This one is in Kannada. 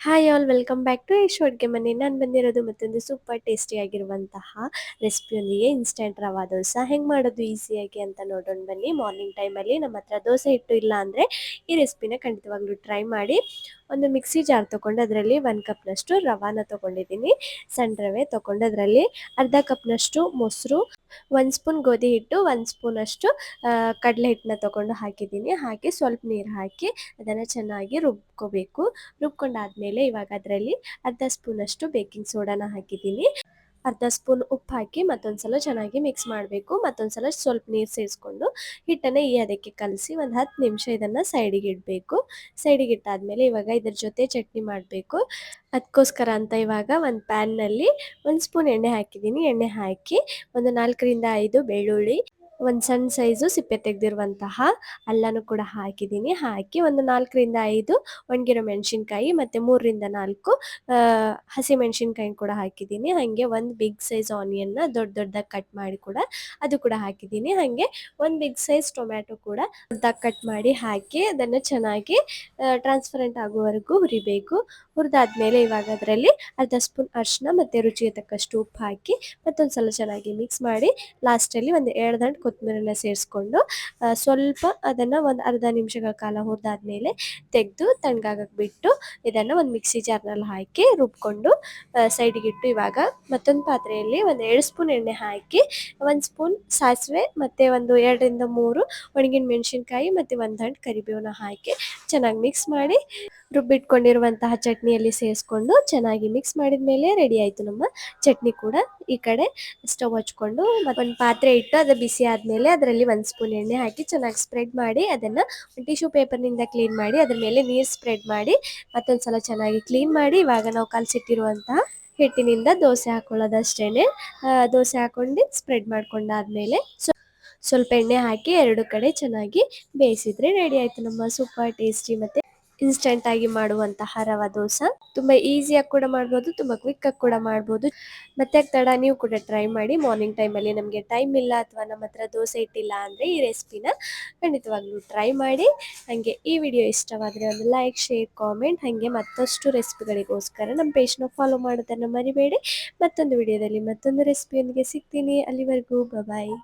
Hi all welcome back to Yash ಅಡುಗೆ ಮನೆ ನಾನು ಬಂದಿರೋದು ಮತ್ತೊಂದು ಸೂಪರ್ ಟೇಸ್ಟಿ ಆಗಿರುವಂತಹ ರೆಸಿಪಿಯೊಂದಿಗೆ ಇನ್ಸ್ಟೆಂಟ್ ರವಾ ದೋಸೆ. ಹೆಂಗೆ ಮಾಡೋದು ಈಸಿಯಾಗಿ ಅಂತ ನೋಡೋಣ ಬನ್ನಿ. ಮಾರ್ನಿಂಗ್ ಟೈಮಲ್ಲಿ ನಮ್ಮ ಹತ್ರ ದೋಸೆ ಹಿಟ್ಟು ಇಲ್ಲ ಅಂದರೆ ಈ ರೆಸಿಪಿನ ಖಂಡಿತವಾಗ್ಲೂ ಟ್ರೈ ಮಾಡಿ. ಒಂದು ಮಿಕ್ಸಿ ಜಾರ್ ತೊಗೊಂಡು ಅದರಲ್ಲಿ ಒಂದು ಕಪ್ನಷ್ಟು ರವಾನ ತೊಗೊಂಡಿದ್ದೀನಿ. ಸಣ್ಣ ರವೆ ತೊಗೊಂಡು ಅದರಲ್ಲಿ ಅರ್ಧ ಕಪ್ನಷ್ಟು ಮೊಸರು, ಒಂದು ಸ್ಪೂನ್ ಗೋಧಿ ಹಿಟ್ಟು, ಒಂದು ಸ್ಪೂನಷ್ಟು ಕಡಲೆ ಹಿಟ್ಟನ್ನ ತೊಗೊಂಡು ಹಾಕಿದ್ದೀನಿ. ಹಾಕಿ ಸ್ವಲ್ಪ ನೀರು ಹಾಕಿ ಅದನ್ನು ಚೆನ್ನಾಗಿ ರುಬ್ಕೋಬೇಕು. ರುಬ್ಕೊಂಡಾದ್ಮೇಲೆ ಇವಾಗ ಅದರಲ್ಲಿ ಅರ್ಧ ಸ್ಪೂನಷ್ಟು ಬೇಕಿಂಗ್ ಸೋಡಾನ ಹಾಕಿದ್ದೀನಿ. ಅರ್ಧ ಸ್ಪೂನ್ ಉಪ್ಪು ಹಾಕಿ ಮತ್ತೊಂದು ಸಲ ಚೆನ್ನಾಗಿ ಮಿಕ್ಸ್ ಮಾಡಬೇಕು. ಮತ್ತೊಂದು ಸಲ ಸ್ವಲ್ಪ ನೀರು ಸೇರಿಸ್ಕೊಂಡು ಹಿಟ್ಟನ್ನು ಈ ಅದಕ್ಕೆ ಕಲಸಿ ಒಂದು ಹತ್ತು ನಿಮಿಷ ಇದನ್ನು ಸೈಡಿಗೆ ಇಡಬೇಕು. ಸೈಡಿಗೆ ಇಟ್ಟಾದಮೇಲೆ ಇವಾಗ ಇದ್ರ ಜೊತೆ ಚಟ್ನಿ ಮಾಡಬೇಕು. ಅದಕ್ಕೋಸ್ಕರ ಅಂತ ಇವಾಗ ಒಂದು ಪ್ಯಾನ್ನಲ್ಲಿ ಒಂದು ಸ್ಪೂನ್ ಎಣ್ಣೆ ಹಾಕಿದ್ದೀನಿ. ಎಣ್ಣೆ ಹಾಕಿ ಒಂದು ನಾಲ್ಕರಿಂದ ಐದು ಬೆಳ್ಳುಳ್ಳಿ ಒಂದು ಸಣ್ಣ ಸೈಜು ಸಿಪ್ಪೆ ತೆಗೆದಿರುವಂತಹ ಅಲ್ಲನೂ ಕೂಡ ಹಾಕಿದ್ದೀನಿ. ಹಾಕಿ ಒಂದು ನಾಲ್ಕರಿಂದ ಐದು ಒಣಗಿರೋ ಮೆಣಸಿನ್ಕಾಯಿ ಮತ್ತು ಮೂರರಿಂದ ನಾಲ್ಕು ಹಸಿ ಮೆಣಸಿನ್ಕಾಯಿ ಕೂಡ ಹಾಕಿದ್ದೀನಿ. ಹಾಗೆ ಒಂದು ಬಿಗ್ ಸೈಜ್ ಆನಿಯನ್ನ ದೊಡ್ಡ ದೊಡ್ಡದಾಗಿ ಕಟ್ ಮಾಡಿ ಕೂಡ ಅದು ಕೂಡ ಹಾಕಿದ್ದೀನಿ. ಹಾಗೆ ಒಂದು ಬಿಗ್ ಸೈಜ್ ಟೊಮ್ಯಾಟೊ ಕೂಡ ದೊಡ್ಡದಾಗಿ ಕಟ್ ಮಾಡಿ ಹಾಕಿ ಅದನ್ನು ಚೆನ್ನಾಗಿ ಟ್ರಾನ್ಸ್ಪರೆಂಟ್ ಆಗುವವರೆಗೂ ಹುರಿಬೇಕು. ಹುರಿದಾದ್ಮೇಲೆ ಇವಾಗ ಅದರಲ್ಲಿ ಅರ್ಧ ಸ್ಪೂನ್ ಅರಿಶಿನ ಮತ್ತು ರುಚಿಗೆ ತಕ್ಕಷ್ಟು ಉಪ್ಪು ಹಾಕಿ ಮತ್ತೊಂದು ಸಲ ಚೆನ್ನಾಗಿ ಮಿಕ್ಸ್ ಮಾಡಿ ಲಾಸ್ಟಲ್ಲಿ ಒಂದು ಎರಡು ದಂಟು ಕೊತ್ತಂಬರಿನ ಸೇರಿಸ್ಕೊಂಡು ಸ್ವಲ್ಪ ಅದನ್ನು ಒಂದು ಅರ್ಧ ನಿಮಿಷಗಳ ಕಾಲ ಹುರಿದಾದ್ಮೇಲೆ ತೆಗೆದು ತಣ್ಣಗಾಗಕ್ಕೆ ಬಿಟ್ಟು ಇದನ್ನು ಒಂದು ಮಿಕ್ಸಿ ಜಾರ್ನಲ್ಲಿ ಹಾಕಿ ರುಬ್ಕೊಂಡು ಸೈಡಿಗಿಟ್ಟು ಇವಾಗ ಮತ್ತೊಂದು ಪಾತ್ರೆಯಲ್ಲಿ ಒಂದು ಎರಡು ಸ್ಪೂನ್ ಎಣ್ಣೆ ಹಾಕಿ, ಒಂದು ಸ್ಪೂನ್ ಸಾಸಿವೆ ಮತ್ತು ಒಂದು ಎರಡರಿಂದ ಮೂರು ಒಣಗಿನ ಮೆಣಸಿನ್ಕಾಯಿ ಮತ್ತು ಒಂದು ಹಣ್ಣು ಕರಿಬೇವನ್ನ ಹಾಕಿ ಚೆನ್ನಾಗಿ ಮಿಕ್ಸ್ ಮಾಡಿ ರುಬ್ಬಿಟ್ಕೊಂಡಿರುವಂತಹ ಚಟ್ನಿಯಲ್ಲಿ ಸೇರಿಸ್ಕೊಂಡು ಚೆನ್ನಾಗಿ ಮಿಕ್ಸ್ ಮಾಡಿದ ಮೇಲೆ ರೆಡಿ ಆಯಿತು ನಮ್ಮ ಚಟ್ನಿ ಕೂಡ. ಈ ಕಡೆ ಸ್ಟವ್ ಹಚ್ಕೊಂಡು ಒಂದು ಪಾತ್ರೆ ಇಟ್ಟು ಅದು ಬಿಸಿ ಆದಮೇಲೆ ಅದರಲ್ಲಿ ಒಂದು ಸ್ಪೂನ್ ಎಣ್ಣೆ ಹಾಕಿ ಚೆನ್ನಾಗಿ ಸ್ಪ್ರೆಡ್ ಮಾಡಿ ಅದನ್ನು ಟಿಶ್ಯೂ ಪೇಪರ್ನಿಂದ ಕ್ಲೀನ್ ಮಾಡಿ ಅದ್ರ ಮೇಲೆ ನೀರು ಸ್ಪ್ರೆಡ್ ಮಾಡಿ ಮತ್ತೊಂದು ಸಲ ಚೆನ್ನಾಗಿ ಕ್ಲೀನ್ ಮಾಡಿ ಇವಾಗ ನಾವು ಕಲಸಿಟ್ಟಿರುವಂತಹ ಹಿಟ್ಟಿನಿಂದ ದೋಸೆ ಹಾಕೊಳ್ಳೋದಷ್ಟೇ ದೋಸೆ ಹಾಕೊಂಡು ಸ್ಪ್ರೆಡ್ ಮಾಡ್ಕೊಂಡಾದ್ಮೇಲೆ ಸೊ, ಸ್ವಲ್ಪ ಎಣ್ಣೆ ಹಾಕಿ ಎರಡು ಕಡೆ ಚೆನ್ನಾಗಿ ಬೇಯಿಸಿದ್ರೆ ರೆಡಿ ಆಯಿತು ನಮ್ಮ ಸೂಪರ್ ಟೇಸ್ಟಿ ಮತ್ತು. ಇನ್ಸ್ಟೆಂಟ್ ಆಗಿ ಮಾಡುವಂತಹ ರವಾ ದೋಸೆ. ತುಂಬಾ ಈಸಿಯಾಗಿ ಕೂಡ ಮಾಡ್ಬೋದು ಕ್ವಿಕ್ ಆಗಿ ಕೂಡ ಮಾಡಬಹುದು ಮತ್ತೆ ತಡ ನೀವು ಕೂಡ ಟ್ರೈ ಮಾಡಿ ಮಾರ್ನಿಂಗ್ ಟೈಮಲ್ಲಿ ನಮಗೆ ಟೈಮ್ ಇಲ್ಲ ಅಥವಾ ನಮ್ಮ ಹತ್ರ ದೋಸೆ ಇಟ್ಟಿಲ್ಲ ಅಂದ್ರೆ ಈ ರೆಸಿಪಿನ ಖಂಡಿತವಾಗ್ಲೂ ಟ್ರೈ ಮಾಡಿ. ಹಾಗೆ ಈ ವಿಡಿಯೋ ಇಷ್ಟವಾದರೆ ಒಂದು ಲೈಕ್ ಶೇರ್ ಕಾಮೆಂಟ್ ಹಾಗೆ ಮತ್ತಷ್ಟು ರೆಸಿಪಿಗಳಿಗೋಸ್ಕರ ನಮ್ಮ ಪೇಜ್ನ ಫಾಲೋ ಮಾಡೋದನ್ನು ಮರಿಬೇಡಿ. ಮತ್ತೊಂದು ವಿಡಿಯೋದಲ್ಲಿ ಮತ್ತೊಂದು ರೆಸಿಪಿಯೊಂದಿಗೆ ಸಿಗ್ತೀನಿ. ಅಲ್ಲಿವರೆಗೂ ಬಾಯ್